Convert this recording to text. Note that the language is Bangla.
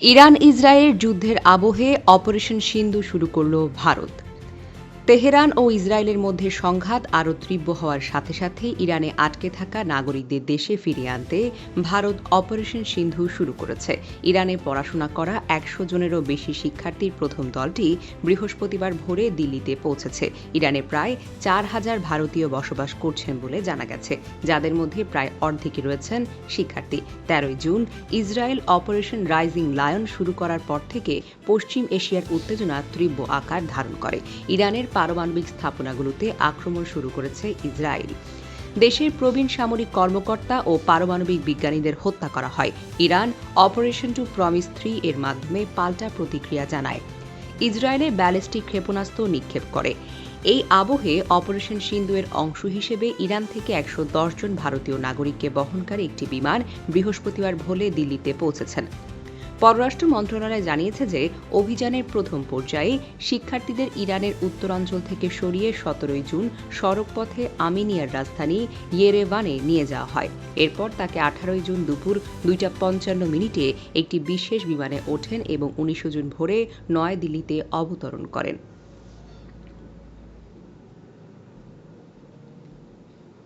ইরান ইসরায়েল যুদ্ধের আবহে অপারেশন সিন্ধু শুরু করল ভারত। তেহরান ও ইসরায়েলের মধ্যে সংঘাত আরও তীব্র হওয়ার সাথে সাথে ইরানে আটকে থাকা নাগরিকদের দেশে ফিরিয়ে আনতে ভারত অপারেশন সিন্ধু শুরু করেছে। ইরানে পড়াশোনা করা একশো জনেরও বেশি শিক্ষার্থীর প্রথম দলটি বৃহস্পতিবার ভোরে দিল্লিতে পৌঁছেছে। ইরানে প্রায় চার হাজার ভারতীয় বসবাস করছেন বলে জানা গেছে। যাদের মধ্যে প্রায় অর্ধেকই রয়েছেন শিক্ষার্থী। তেরোই June Israel operation Rising Lion শুরু করার পর থেকে পশ্চিম এশিয়ার উত্তেজনা তীব্র আকার ধারণ করে। ইরানের পারমাণবিক স্থাপনাগুলোতে আক্রমণ শুরু করেছে ইসরায়েল। দেশের প্রবীণ সামরিক কর্মকর্তা ও পারমাণবিক বিজ্ঞানীদের হত্যা করা হয়। Iran operation True Promise Three এর মাধ্যমে পাল্টা প্রতিক্রিয়া জানায়। ইসরায়েলে ব্যালিস্টিক ক্ষেপণাস্ত্র নিক্ষেপ করে। এই আবহে অপারেশন সিন্ধুয়ের অংশ হিসেবে ইরান থেকে একশো জন ভারতীয় নাগরিককে বহনকারী একটি বিমান বৃহস্পতিবার ভোলে দিল্লিতে পৌঁছেছেন। পররাষ্ট্র মন্ত্রণালয় জানিয়েছে যে অভিযানের প্রথম পর্যায়ে শিক্ষার্থীদের ইরানের উত্তরাঞ্চল থেকে সরিয়ে সতেরোই জুন সড়কপথে আমিনিয়ার রাজধানী ইয়েরেভানে নিয়ে যাওয়া হয়। এরপর তাকে আঠারোই জুন দুপুর দুইটা পঞ্চান্ন মিনিটে একটি বিশেষ বিমানে ওঠেন এবং উনিশে জুন ভোরে নয়াদিল্লিতে অবতরণ করেন।